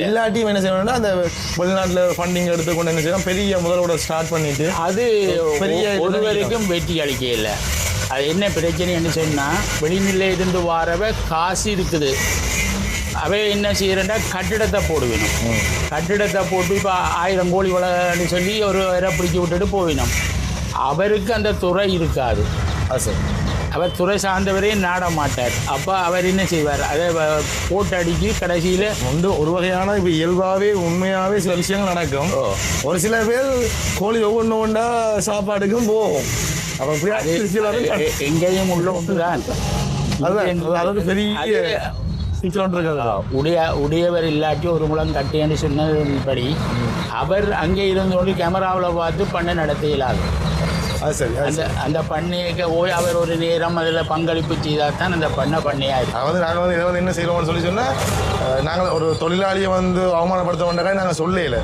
இல்லாட்டியும் என்ன செய்யணும்னா அந்த வெளிநாட்டில் ஃபண்டிங் எடுத்துக்கொண்டு என்ன செய்யணும் பெரிய முதலோட ஸ்டார்ட் பண்ணிட்டு அது பெரிய ஒருவருக்கும் வெற்றி அளிக்க இல்லை அது என்ன பிரச்சனைன்னு சொன்னால் வெளிநிலை இருந்து வாரவ காசு இருக்குது. அவை என்ன செய்யறேன்டா கட்டிடத்தை போடுவேணும் கட்டிடத்தை போட்டு இப்போ ஆயிரம் கோழி வளன்னு சொல்லி ஒரு இரை பிடிச்சி விட்டுட்டு போவினோம். அவருக்கு அந்த துறை இருக்காது. அது சரி அவர் துறை சார்ந்தவரே நாட மாட்டார். அப்போ அவர் என்ன செய்வார்? அதை போட்டு அடிச்சு கடைசியில் வந்து ஒரு வகையான இப்போ இயல்பாகவே உண்மையாகவே சில விஷயங்கள் நடக்கும். ஒரு சில பேர் கோழி ஒவ்வொன்று ஒன்றா சாப்பாடுக்கும் போகும் அப்போ எங்கேயும் உள்ள ஒன்றுதான். அதாவது பெரிய உடைய உடையவர் இல்லாட்டி ஒரு முழம் கட்டின்னு சொன்னபடி அவர் அங்கே இருந்து கொண்டு கேமராவில் பார்த்து பண்ண நடத்த இயலாது அது சரி அந்த அந்த பண்ணையக்கு போய் அவர் ஒரு நேரம் அதில் பங்களிப்பு செய்தால் தான் அந்த பண்ணை பண்ணையாக இருக்கும் அதாவது நாங்கள் வந்து இதை வந்து என்ன செய்கிறோம்னு சொல்லி சொன்னால் நாங்கள் ஒரு தொழிலாளியை வந்து அவமானப்படுத்த வேண்டாம் நாங்கள் சொல்லல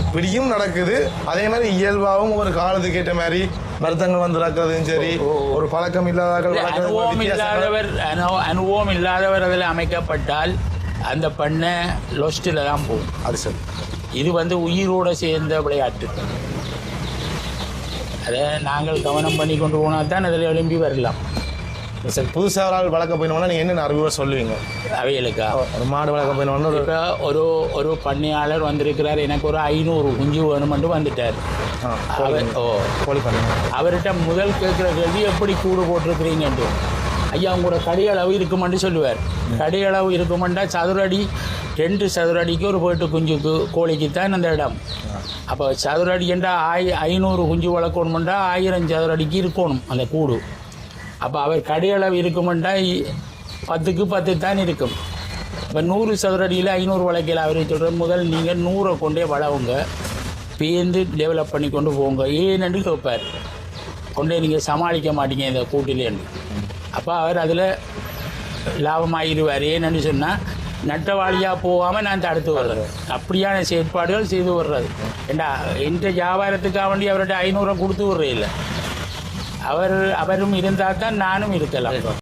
இப்படியும் நடக்குது. அதே மாதிரி இயல்பாகவும் ஒரு காலத்துக்கு ஏற்ற மாதிரி வருத்தங்கள் வந்து நடக்கிறதும் சரி ஒரு பழக்கம் இல்லாதாக்கள் வளர்க்கறது அனுபவம். இல்லாதவர் அனு- அனுபவம் இல்லாதவர் அதில் அமைக்கப்பட்டால் அந்த பண்ணை லொஸ்டில் தான் போகும். அது சரி. இது வந்து உயிரோடு சேர்ந்த விளையாட்டு. அதை நாங்கள் கவனம் பண்ணி கொண்டு போனால் தான் அதில் எழும்பி வரலாம். சரி புதுசாக ஒரு ஆள் வளர்க்க போயினோம்னா நீங்கள் என்னென்ன அறிவுரை சொல்லுவீங்க? அவைகளுக்கா? ஒரு மாடு வளர்க்க போயினோம்னா ஒரு இப்போ ஒரு ஒரு பண்ணையாளர் வந்திருக்கிறார். எனக்கு ஒரு ஐநூறு குஞ்சு வேணுமென்று வந்துட்டார். அவர் ஓ. கோழி பண்ணி. அவர்கிட்ட முதல் கேட்குற கேள்வி எப்படி கூடு போட்டிருக்கிறீங்கன்ட்டு ஐயா உங்களோட கடியளவு இருக்குமென்று சொல்லுவார். கடியளவு இருக்குமெண்டா சதுரடி ரெண்டு சதுரடிக்கு ஒரு போட்டு குஞ்சுக்கு கோழிக்கு தான் அந்த இடம். அப்போ சதுரடிக்கண்டா ஆய் ஐநூறு குஞ்சு வளர்க்கணுமெண்டா ஆயிரம் சதுரடிக்கு இருக்கணும் அந்த கூடு. அப்போ அவர் கடியளவு இருக்குமெண்டா பத்துக்கு பத்து தான் இருக்கும். இப்போ நூறு சதுரடியில் ஐநூறு வளர்க்கல அவரை சொல்கிற முதல் நீங்கள் நூறை கொண்டே வளவுங்க. பேர்ந்து டெவலப் பண்ணி கொண்டு போங்க. ஏன்னு கேட்பார் கொண்டே நீங்கள் சமாளிக்க மாட்டீங்க இந்த கூட்டிலேன்னு. அப்போ அவர் அதில் லாபமாகிடுவார் ஏன்னு சொன்னால் நட்டவாளியாக போகாமல் நான் தடுத்து வர்றேன் அப்படியான செயற்பாடுகள் செய்து வர்றது ஏண்டா இந்த வியாபாரத்துக்காக வேண்டி அவர்கிட்ட ஐநூறுரூவா கொடுத்து விட்றே இல்லை. அவர் அவரும் இருந்தால் தான் நானும் இருக்கலாம்.